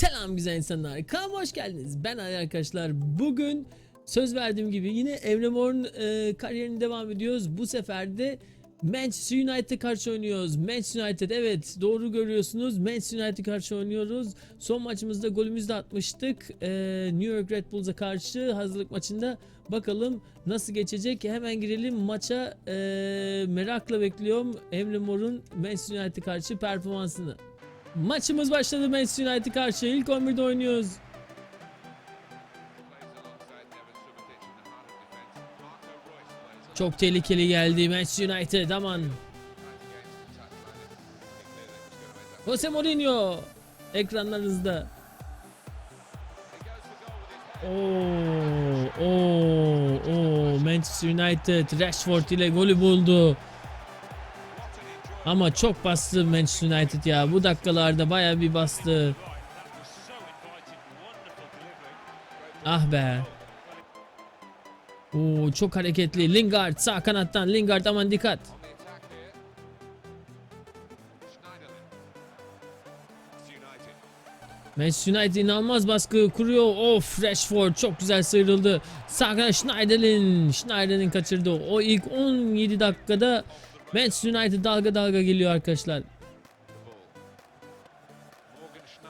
Selam güzel insanlar. Kanalıma hoş geldiniz. Ben Ali arkadaşlar. Bugün söz verdiğim gibi yine Emre Mor'un e, kariyerine devam ediyoruz. Bu sefer de Manchester United'e karşı oynuyoruz. Manchester United evet doğru görüyorsunuz. Manchester United'e karşı oynuyoruz. Son maçımızda golümüzü de atmıştık. E, New York Red Bulls'a karşı hazırlık maçında. Bakalım nasıl geçecek. Hemen girelim maça. E, merakla bekliyorum Emre Mor'un Manchester United'e karşı performansını. Maçımız başladı Manchester United karşı. İlk 11'de oynuyoruz. Çok tehlikeli geldi Manchester United aman. Jose Mourinho ekranlarınızda. Oo, oo, oo, Manchester United Rashford ile golü buldu. Ama çok bastı Manchester United ya. Bu dakikalarda baya bir bastı. Ah be. Oo, çok hareketli. Lingard sağ kanattan. Lingard aman dikkat. Manchester United inanılmaz baskı kuruyor. Of Rashford çok güzel sıyrıldı. Sağ kanat Schneiderlin. Schneiderlin kaçırdı. O ilk 17 dakikada Manchester United dalga dalga geliyor arkadaşlar.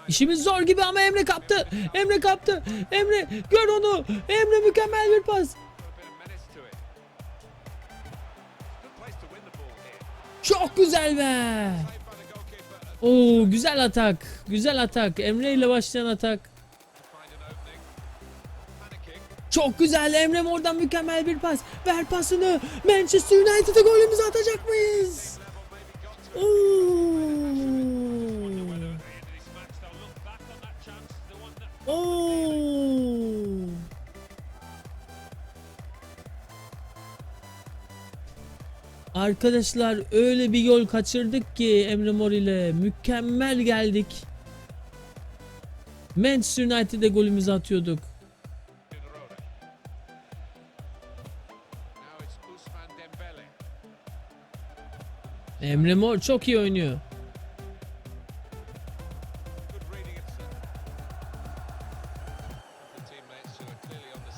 İşimiz zor gibi ama Emre kaptı. Emre kaptı. Emre gör onu. Emre mükemmel bir pas. Çok güzel be. Oo güzel atak. Güzel atak. Emre ile başlayan atak. Çok güzel Emre oradan mükemmel bir pas. Ver pasını. Manchester United'a golümüzü atacak mıyız? Oo. Oo. Arkadaşlar öyle bir yol kaçırdık ki Emre Mor ile mükemmel geldik. Manchester United'e golümüzü atıyorduk. Emre Mor çok iyi oynuyor.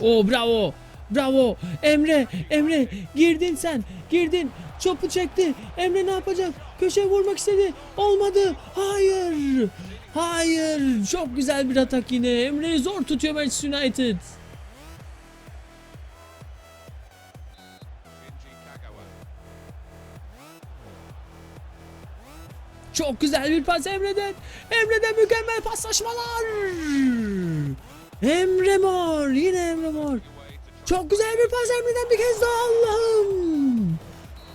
Oo bravo. Bravo. Emre, Emre girdin sen. Girdin. Çopu çekti. Emre ne yapacak? Köşeye vurmak istedi. Olmadı. Hayır. Hayır. Çok güzel bir atak yine. Emre'yi zor tutuyor Manchester United. Çok güzel bir pas Emre'den. Emre'den mükemmel paslaşmalar. Emre Mor. Yine Emre Mor. Çok güzel bir pas Emre'den bir kez daha Allah'ım.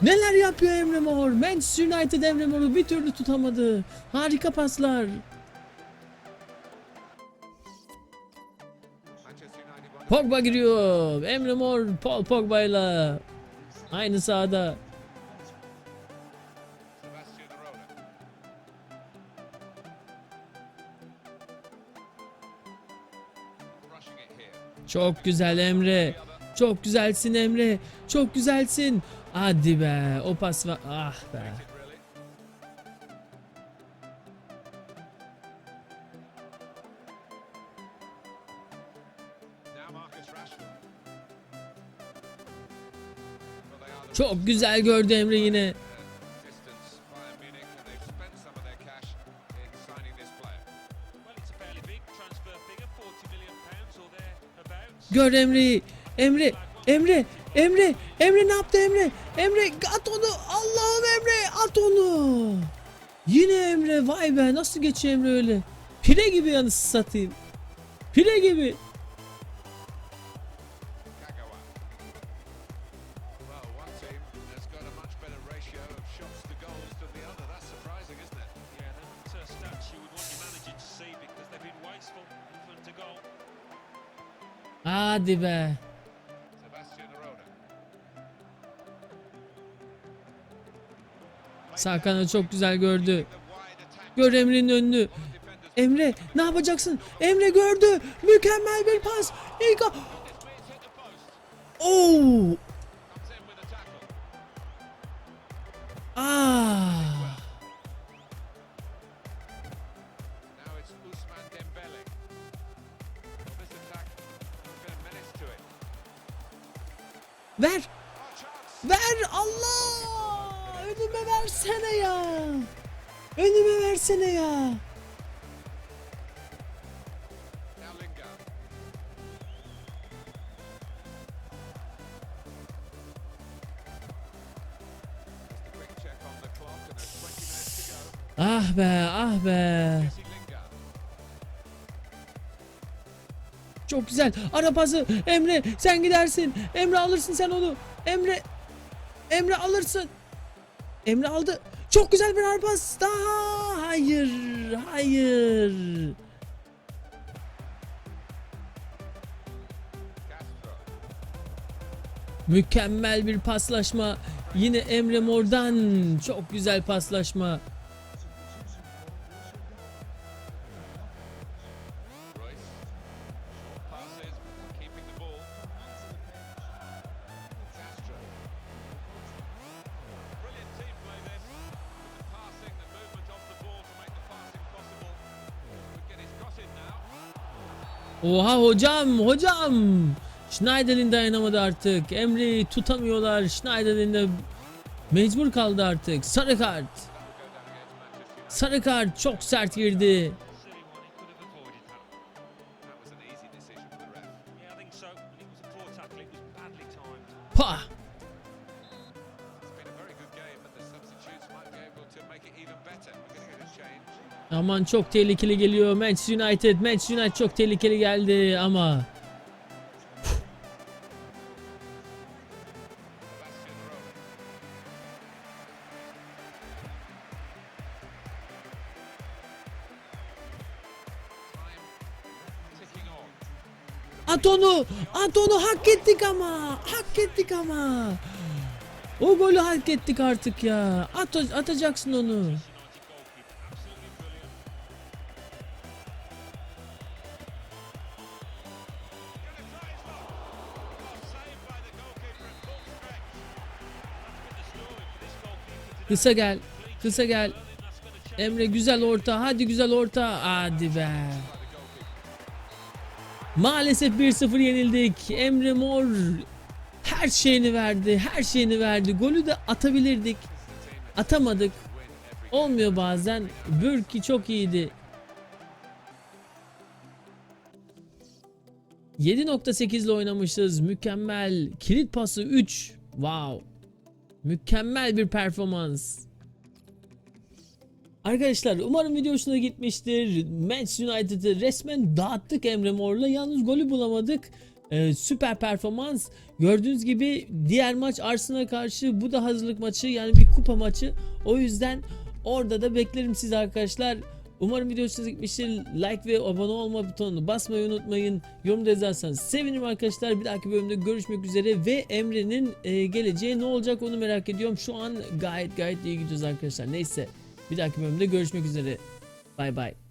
Neler yapıyor Emre Mor? Manchester United Emre Mor'u bir türlü tutamadı. Harika paslar. Pogba giriyor. Emre Mor Paul Pogba'yla aynı sahada. Çok güzel Emre. Çok güzelsin Emre. Çok güzelsin. Hadi be. O pas var. Ah be. Çok güzel gördü Emre yine. Gör Emre'yi. Emre, Emre, Emre, Emre ne yaptı Emre? Emre at onu. Allah'ım Emre at onu. Yine Emre vay be nasıl geçiyor Emre öyle? Pire gibi yanısı satayım. Pire gibi. Hadi be. Kanadı çok güzel gördü. Gör Emre'nin önünü. Emre ne yapacaksın? Emre gördü. Mükemmel bir pas. İlk Oo! Ah! Ver. Ver Allah. Önüme versene ya. Önüme versene ya. Now Lingard. Just a quick check on the clock and there's 20 minutes to go. Ah be ah be. Çok güzel. Ara. Emre sen gidersin. Emre alırsın sen onu. Emre. Emre alırsın. Emre aldı. Çok güzel bir ara. Daha. Hayır. Hayır. Mükemmel bir paslaşma. Yine Emre Mor'dan. Çok güzel paslaşma. Oha hocam hocam. Schneiderlin dayanamadı artık. Emre'yi tutamıyorlar. Schneiderlin de mecbur kaldı artık. Sarı kart. Sarı kart çok sert girdi. Silly Aman çok tehlikeli geliyor Manchester United. Manchester United çok tehlikeli geldi ama at onu. At onu hak ettik ama. Hak ettik ama. O golü hak ettik artık ya. At, atacaksın onu. Kısa gel. Kısa gel. Emre güzel orta. Hadi güzel orta. Hadi be. Maalesef 1-0 yenildik. Emre Mor her şeyini verdi. Her şeyini verdi. Golü de atabilirdik. Atamadık. Olmuyor bazen. Bürki çok iyiydi. 7.8 ile oynamışız. Mükemmel. Kilit pası 3. Wow. Mükemmel bir performans. Arkadaşlar umarım video hoşuna gitmiştir. Manchester United'ı resmen dağıttık Emre Mor'la. Yalnız golü bulamadık. Ee, süper performans. Gördüğünüz gibi diğer maç Arsenal'a karşı bu da hazırlık maçı yani bir kupa maçı. O yüzden orada da beklerim siz arkadaşlar. Umarım video hoşuna gitmiştir. Like ve abone olma butonunu basmayı unutmayın. Yorumda yazarsanız sevinirim arkadaşlar. Bir dahaki bölümde görüşmek üzere ve Emre'nin e, geleceği ne olacak onu merak ediyorum. Şu an gayet gayet iyi gidiyoruz arkadaşlar. Neyse bir dahaki bölümde görüşmek üzere. Bay bay.